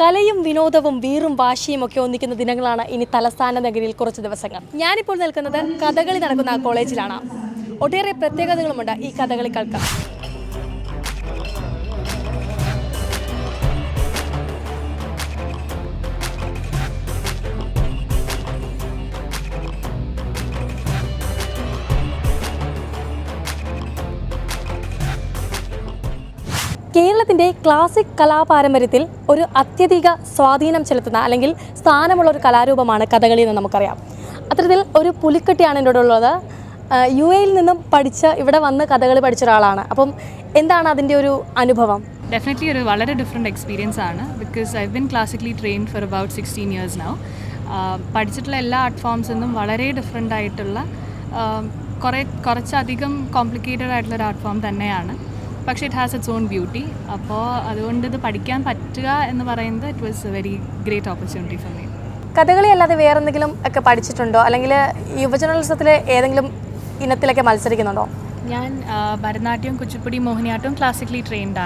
കലയും വിനോദവും വീറും വാശിയും ഒക്കെ ഒന്നിക്കുന്ന ദിനങ്ങളാണ് ഇനി തലസ്ഥാന നഗരിയിൽ കുറച്ച് ദിവസങ്ങൾ. ഞാനിപ്പോൾ നിൽക്കുന്നത് കഥകളി നടക്കുന്ന കോളേജിലാണ്. ഒട്ടേറെ പ്രത്യേകതകളുമുണ്ട് ഈ കഥകളി കഥകളികൾക്ക് കേരളത്തിന്റെ ക്ലാസിക് കലാപാരമ്പര്യത്തിൽ ഒരു അത്യധിക സ്വാധീനം ചെലുത്തുന്ന അല്ലെങ്കിൽ സ്ഥാനമുള്ള ഒരു കലാരൂപമാണ് കഥകളി എന്ന് നമുക്കറിയാം. അത്തരത്തിൽ ഒരു പുലിക്കെട്ടിയാണ് എന്റെ ഉള്ളത്. യു എയിൽ നിന്നും പഠിച്ച ഇവിടെ വന്ന് കഥകളി പഠിച്ച ഒരാളാണ്. അപ്പം എന്താണ് അതിന്റെ ഒരു അനുഭവം? ഡെഫിനറ്റ്ലി ഒരു വളരെ ഡിഫറെന്റ് എക്സ്പീരിയൻസ് ആണ്. Because I been classically train for about sixteen years now പഠിച്ചിട്ടുള്ള എല്ലാ ആർട്ട് ഫോംസിൽ നിന്നും വളരെ ഡിഫറെന്റ് ആയിട്ടുള്ള കുറേ കുറച്ചധികം കോംപ്ലിക്കേറ്റഡ് ആയിട്ടുള്ള ഒരു ആർട്ട് ഫോം തന്നെയാണ്. പക്ഷേ it has its own beauty അപ്പോൾ അതുകൊണ്ട് ഇത് പഠിക്കാൻ പറ്റുക എന്ന് പറയുന്നത് it was a very great opportunity for me Kathakali അല്ലാതെ വേറെ എന്തെങ്കിലും ഒക്കെ പഠിച്ചിട്ടുണ്ടോ? അല്ലെങ്കിൽ യുവജനോത്സവത്തിൽ ഏതെങ്കിലും ഇനത്തിലൊക്കെ മത്സരിക്കുന്നുണ്ടോ? ഞാൻ ഭരതനാട്യം കുച്ചിപ്പുടി മോഹിനിയാട്ടവും ക്ലാസിക്കലി ട്രെയിൻഡ്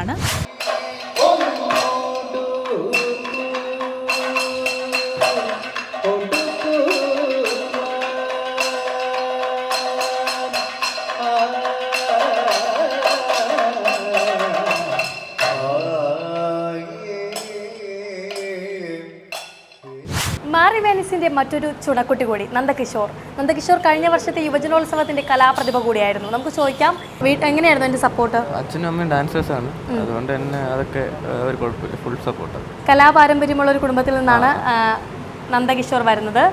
മാറി വേനിസിന്റെ മറ്റൊരു ചുണക്കുട്ടി കൂടി നന്ദകിഷോർ. നന്ദകിഷോർ കഴിഞ്ഞ വർഷത്തെ യുവജനോത്സവത്തിന്റെ കലാപ്രതിഭ കൂടിയായിരുന്നു. നമുക്ക് ചോദിക്കാം എങ്ങനെയായിരുന്നു എന്റെ സപ്പോർട്ട് അച്ഛനും അമ്മയും ഡാൻസേഴ്സ് ആണ്. അതുകൊണ്ട് തന്നെ അതൊക്കെ ഒരു കുഴപ്പമില്ല ഫുൾ സപ്പോർട്ട് കലാപാരമ്പര്യമുള്ള ഒരു കുടുംബത്തിൽ നിന്നാണ് നന്ദകിഷോർ വരുന്നത്.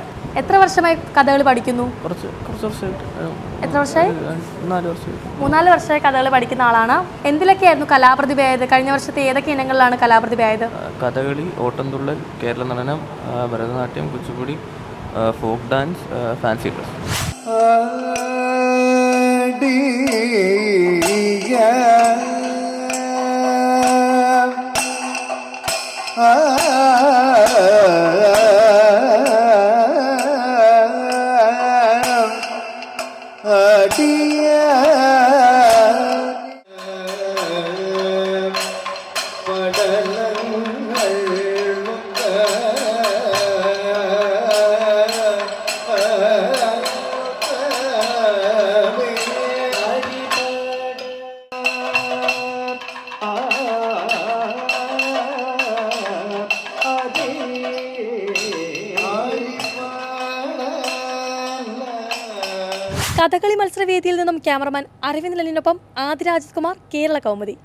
എത്ര വർഷമായി കഥകൾ പഠിക്കുന്നു? കുറച്ച് കുറച്ച് വർഷമായിട്ട്. എത്ര വർഷമായി? നാല് മൂന്നാൽ വർഷമായി കഥകൾ പഠിക്കുന്ന ആളാണ്. എന്തിലൊക്കെയായിരുന്നു കലാപ്രതിഭയായത് കഴിഞ്ഞ വർഷത്തെ ഏതൊക്കെ ഇനങ്ങളിലാണ് കലാപ്രതിഭയായത് Kathakali Ottamthullal Kerala Natanam Bharatanatyam Kuchipudi folk dance fancy dress പടലങ്ങൾ മുത്ത കഥകളി മത്സരവേദിയിൽ നിന്നും ക്യാമറമാൻ അരവിന്ദ് ലലിനൊപ്പം ആദിരാജിത് കുമാർ കേരള കൗമുദി.